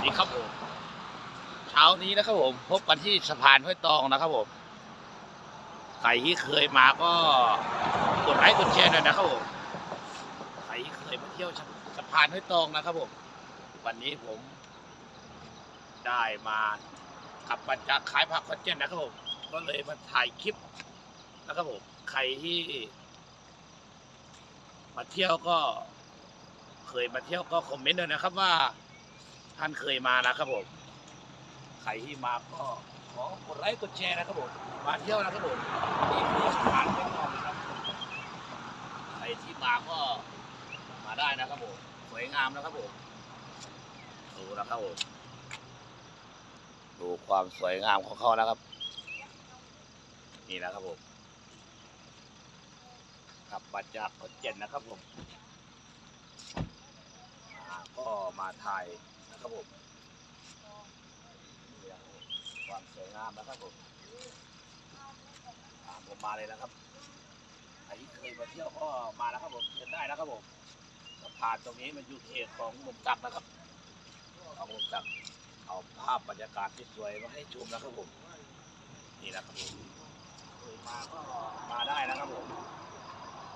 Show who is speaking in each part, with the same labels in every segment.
Speaker 1: สดีครับผมเช้านี้นะครับผม พบกันที่สะพานห้วยตองนะครับผมใครที่เคยมาก็กดไลค์กดแชร์หน่อยนะครับผมใครที่เคยมาเที่ยวสะพานห้วยตองนะครับผม วันนี้ผม ได้มาขับมาจากขายผักคอนเจนนะครับผมก็เลยมาถ่ายคลิปนะครับผมใครที่ มาเที่ยวก็ เคยมาเที่ยวก็คอมเมนต์ด้วยนะครับว่า ท่านเคยมานะครับผม ใครที่มาก็ขอกดไลค์กดแชร์นะครับผม มาเที่ยวนะครับผมนี่คือสะพานแม่กลองนะครับ ใครที่มาก็มาได้นะครับผม สวยงามนะครับผม ดูนะครับผม ดูความสวยงามของเขานะครับ นี่นะครับผมขับมาจากขอนแก่นนะครับผม ก็มาถ่าย ครับผมความสวยงามนะครับผมผมมาเลยนะครับใครที่เคยมาเที่ยวก็มานะครับผมเชิญได้นะครับผมสะพานตรงนี้มันอยู่เขตของหมุมจักนะครับของหมุมจักเอาภาพบรรยากาศที่สวยมาให้ชมนะครับผม นี่นะครับผมเคยมาก็มาได้นะครับผม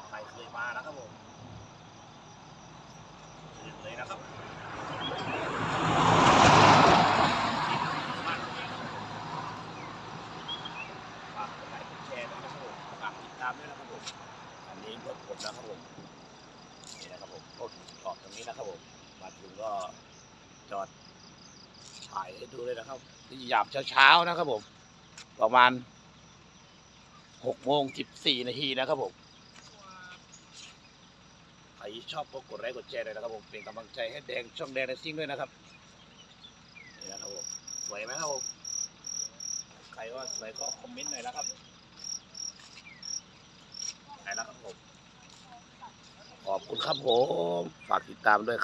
Speaker 1: ใครเคยมานะครับผมเชิญเลยนะครับากกดไลค์กดแชร์ด้วยนะครับผมฝากติดตามด้วยนะครับผมอันนี้รถผมนะครับผมนี่นะครับผมรถจอดตรงนี้นะครับผมมาถึงก็จอดถ่ายให้ดูเลยนะครับที่ยามเช้าๆนะครับผม ประมาณหกโมงสิบสี่นาทีนะครับผมใครชอบก็กดไลค์กดแชร์เลยนะครับผมเป็นกำลังใจให้แดงช่องแดงในซิ่งด้วยนะครับนี่นะครับผมสวยไหมครับผม รว่าสวยก็คอมเมนต์หน่อยนะครับไหนนะครับผม ขอบคุณครับผม ฝากติดตามด้วยครับ